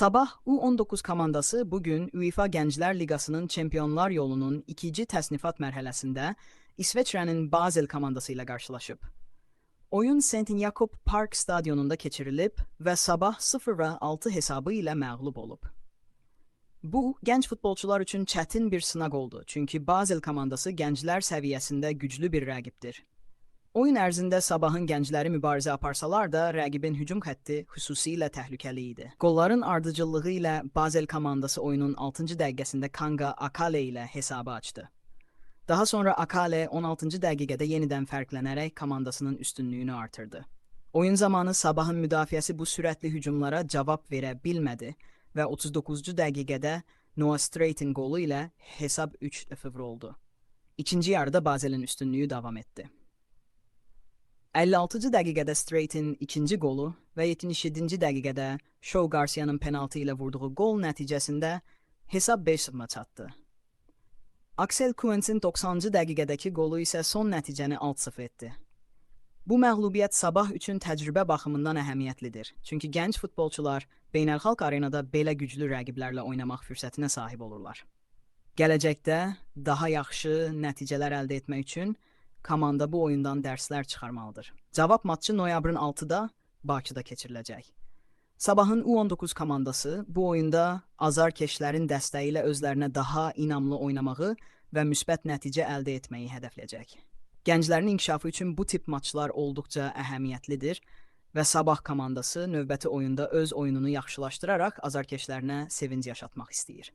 Sabah U19 komandası bugün UEFA Gənclər Liqasının Çempionlar yolunun ikinci təsnifat mərhələsində İsveçrənin Basel komandası ilə qarşılaşıb. Oyun St. Jakob Park stadionunda keçirilib və sabah 0-6 hesabı ilə məğlub olub. Bu, gənc futbolçular üçün çətin bir sınaq oldu, çünki Basel komandası gənclər səviyyəsində güclü bir rəqibdir. Oyun ərzində Sabahın gəncləri mübarizə aparsalar da, rəqibin hücum xətti xüsusilə təhlükəli idi. Qolların ardıcıllığı ilə Basel komandası oyunun 6-cı dəqiqəsində Kanga Akale ilə hesabı açdı. Daha sonra Akale 16-cı dəqiqədə yenidən fərqlənərək komandasının üstünlüyünü artırdı. Oyun zamanı Sabahın müdafiəsi bu sürətli hücumlara cavab verə bilmədi və 39-cu dəqiqədə Noah Straight'in qolu ilə hesab 3-0 oldu. İkinci yarıda Bazel'in üstünlüyü davam etdi. 56-cı dəqiqədə Straight'in ikinci qolu və 77-ci dəqiqədə Shaw Garcia'nın penaltı ilə vurduğu qol nəticəsində hesab 5-0 çatdı. Axel Kuentz'in 90-cı dəqiqədəki qolu isə son nəticəni 6-0 etdi. Bu məğlubiyyət Sabah üçün təcrübə baxımından əhəmiyyətlidir. Çünki gənc futbolçular beynəlxalq arenada belə güclü rəqiblərlə oynamaq fürsətinə sahib olurlar. Gələcəkdə daha yaxşı nəticələr əldə etmək üçün komanda bu oyundan dərslər çıxarmalıdır. Cavab matçı noyabrın 6-da Bakıda keçiriləcək. Sabahın U19 komandası bu oyunda azarkeşlərin dəstəyi ilə özlərinə daha inamlı oynamağı və müsbət nəticə əldə etməyi hədəfləyəcək. Gənclərin inkişafı üçün bu tip maçlar olduqca əhəmiyyətlidir və Sabah komandası növbəti oyunda öz oyununu yaxşılaşdıraraq azarkeşlərinə sevinc yaşatmaq istəyir.